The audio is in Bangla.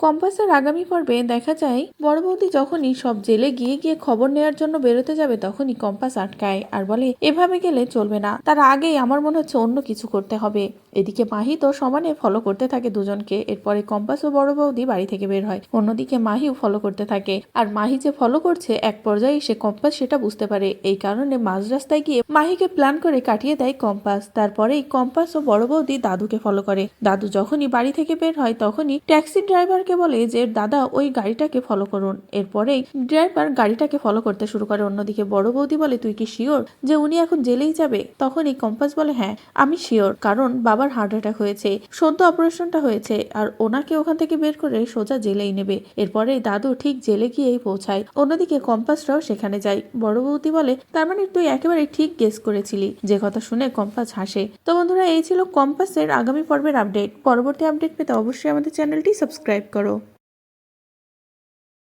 কম্পাসের আগামী পর্বে দেখা যায়, বড় বৌদি যখনই সব জেলে গিয়ে গিয়ে খবর নেওয়ার জন্য বেরোতে যাবে তখনই কম্পাস আটকায় আর বলে, এভাবে গেলে চলবে না। তার আগেই আমার মনে হচ্ছে অন্য কিছু করতে হবে। এদিকে মাহি তো সমানে ফলো করতে থাকে দুজনকে। এরপরে কম্পাস ও বড় বৌদি বাড়ি থেকে বের হয়। অন্যদিকে মাহিও ফলো করতে থাকে। আর মাহি যে ফলো করছে, এক পর্যায়ে সে কম্পাস সেটা বুঝতে পারে। এই কারণে মাঝ রাস্তায় গিয়ে মাহিকে প্ল্যান করে কাটিয়ে দেয় কম্পাস। তারপরেই কম্পাস ও বড় বৌদি দাদুকে ফলো করে। দাদু যখনই বাড়ি থেকে বের হয়, তখনই ট্যাক্সি ড্রাইভারকে বলে যে, দাদা, ওই গাড়িটাকে ফলো করুন। এরপরেই ড্রাইভার গাড়িটাকে ফলো করতে শুরু করে। অন্যদিকে বড় বৌদি বলে, তুই কি শিওর যে উনি এখন জেলেই যাবে? তখনই কম্পাস বলে হ্যাঁ আমি শিওর কারণ বাবার হার্ট অ্যাটাক হয়েছে, সদ্য অপারেশনটা হয়েছে, আর ওনাকে ওখান থেকে বের করে সোজা জেলেই নেবে। এরপরে দাদু ঠিক জেলে গিয়েই পৌঁছায়। অন্যদিকে কম্পাসরাও সেখানে যায়। বড় বৌদি বলে, তার মানে তুই একেবারে ঠিক গেস করেছিলি। যে কথা শুনে কম্পাস হাসে। তো বন্ধুরা, এই ছিল কম্পাসের আগামী পর্বের আপডেট পরবর্তী আপডেট পেতে অবশ্যই আমাদের চ্যানেলটি সাবস্ক্রাইব করো। Ícaro